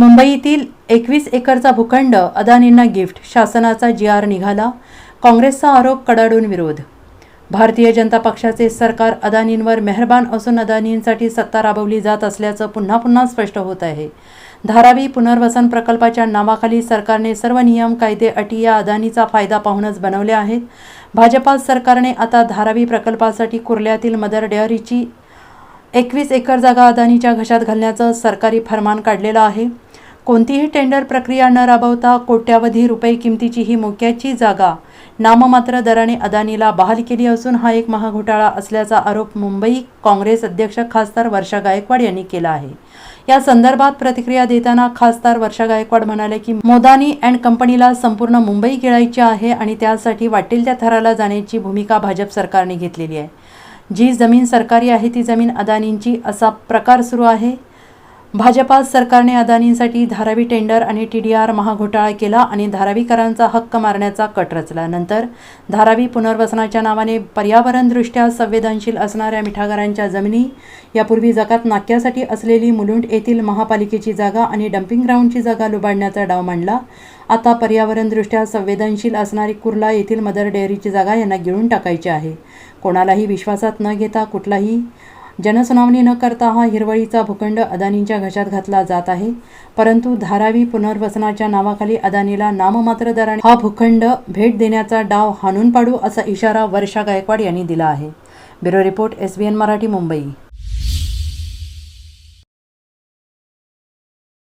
मुंबईतील एकवीस एकरचा भूखंड अदानींना गिफ्ट शासनाचा जी आर निघाला काँग्रेसचा आरोप कडाडून विरोध. भारतीय जनता पक्षाचे सरकार अदानींवर मेहरबान असून अदानींसाठी सत्ता राबवली जात असल्याचं पुन्हा पुन्हा स्पष्ट होत आहे. धारावी पुनर्वसन प्रकल्पाच्या नावाखाली सरकारने सर्व नियम कायदे अटी या अदानीचा फायदा पाहूनच बनवले आहेत. भाजपा सरकारने आता धारावी प्रकल्पासाठी कुर्ल्यातील मदर डेअरीची एकवीस एकर जागा अदानीच्या घशात घालण्याचं सरकारी फरमान काढलेलं आहे. कोणतीही टेंडर प्रक्रिया न राबवता कोट्यावधी रुपये किमतीची ही मोक्याची जागा नाममात्र दराने अदानीला बहाल केली असून हा एक महाघोटाळा असल्याचा आरोप मुंबई काँग्रेस अध्यक्ष खासदार वर्षा गायकवाड यांनी केला आहे. या संदर्भात प्रतिक्रिया देताना खासदार वर्षा गायकवाड म्हणाले की मोदानी अँड कंपनीला संपूर्ण मुंबई गिळायची आहे आणि त्यासाठी वाटेल त्या थराला जाण्याची भूमिका भाजप सरकारने घेतलेली आहे. जी जमीन सरकारी आहे ती जमीन अदानींची असा प्रकार सुरू आहे. भाजपा सरकारने अदानींसाठी धारावी टेंडर आणि टी डी आर महाघोटाळा केला आणि धारावीकरांचा हक्क मारण्याचा कट रचला. नंतर धारावी पुनर्वसनाच्या नावाने पर्यावरणदृष्ट्या संवेदनशील असणाऱ्या मिठागरांच्या जमिनी यापूर्वी जकात नाक्यासाठी असलेली मुलुंड येथील महापालिकेची जागा आणि डम्पिंग ग्राउंडची जागा लुबाडण्याचा डाव मांडला. आता पर्यावरणदृष्ट्या संवेदनशील असणारी कुर्ला येथील मदर डेअरीची जागा यांना गिळून टाकायची आहे. कोणालाही विश्वासात न घेता कुठलाही जनसुनावणी न करता हा हिरवळीचा भूखंड अदानींच्या घशात घातला जात आहे. परंतु धारावी पुनर्वसनाच्या नावाखाली अदानीला नाममात्र दराने हा भूखंड भेट देण्याचा डाव हाणून पाडू असा इशारा वर्षा गायकवाड यांनी दिला आहे. Bureau report S B N Marathi Mumbai.